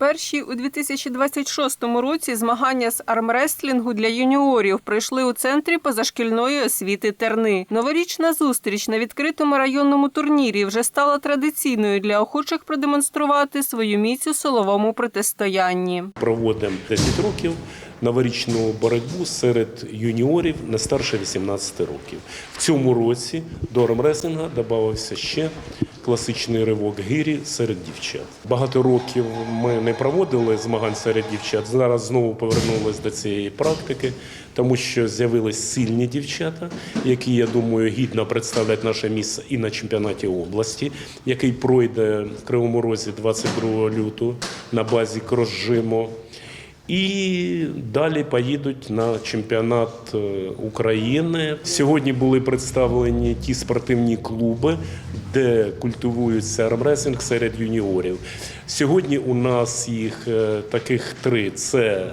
Перші у 2026 році змагання з армрестлінгу для юніорів пройшли у центрі позашкільної освіти Терни. Новорічна зустріч на відкритому районному турнірі вже стала традиційною для охочих продемонструвати свою міць у силовому протистоянні. Проводимо 10 років новорічну боротьбу серед юніорів не старше 18 років. В цьому році до армреслінга додався ще класичний ривок гирі серед дівчат. Багато років ми не проводили змагань серед дівчат. Зараз знову повернулись до цієї практики, тому що з'явились сильні дівчата, які, я думаю, гідно представлять наше місце і на чемпіонаті області, який пройде в Кривому Розі 22 лютого на базі Кросжимо. І далі поїдуть на чемпіонат е, України. Сьогодні були представлені ті спортивні клуби, де культивується армресинг серед юніорів. Сьогодні у нас їх е, таких три: це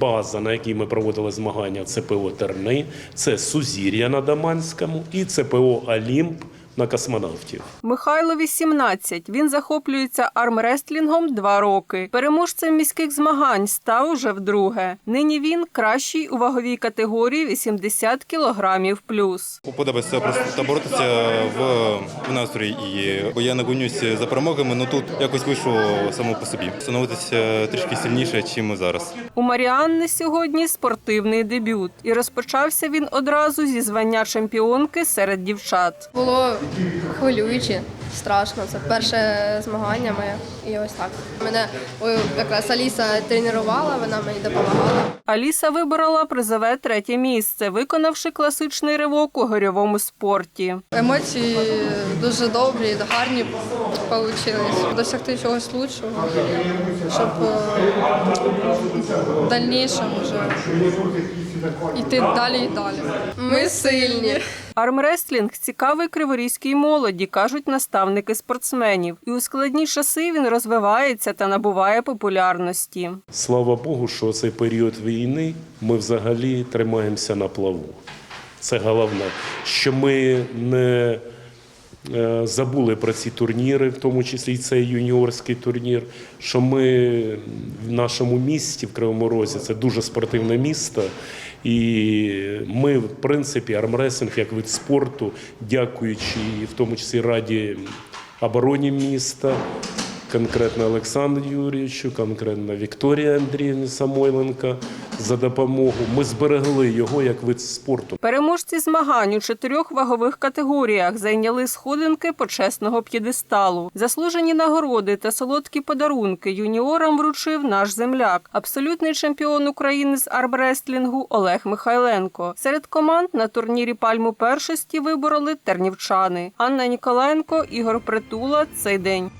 база, на якій ми проводили змагання. Це ПО Терни, це Сузір'я на Даманському і це ПО Олімп на космонавтів. Михайлові 17. Він захоплюється армрестлінгом два роки. Переможцем міських змагань став уже вдруге. Нині він кращий у ваговій категорії 80 кілограмів плюс. Подобається просто боротися в, в настрої і бо я не гонюся за перемогами, але тут якось вийшло само по собі. Становитися трішки сильніше, ніж зараз. У Маріанни сьогодні спортивний дебют, і розпочався він одразу зі звання чемпіонки серед дівчат. Було хвилююче, страшно. Це перше змагання моє. І ось так. Мене ой, якраз Аліса тренувала, вона мені допомагала. Аліса виборола призове третє місце, виконавши класичний ривок у горьовому спорті. Емоції дуже добрі, гарні вийшли. Досягти чогось лучшого, щоб е, в дальнішому вже йти далі і далі. Ми сильні. Армрестлінг цікавий криворізькій молоді, кажуть наставники спортсменів. І у складні часи він розвивається та набуває популярності. Слава Богу, що цей період війни ми взагалі тримаємося на плаву. Це головне, що ми не забули про ці турніри, в тому числі і цей юніорський турнір. Що ми в нашому місті, в Кривому Розі, це дуже спортивне місто. І ми, в принципі, армресинг як вид спорту, дякуючи в тому числі Раді обороні міста, конкретно Олександру Юрійовичу, конкретно Вікторії Андріївні Самойленко за допомогу. Ми зберегли його як вид спорту. Переможці змагань у чотирьох вагових категоріях зайняли сходинки почесного п'єдесталу. Заслужені нагороди та солодкі подарунки юніорам вручив наш земляк, абсолютний чемпіон України з армрестлінгу Олег Михайленко. Серед команд на турнірі пальму першості вибороли тернівчани Анна Ніколенко, Ігор Притула. Цей день.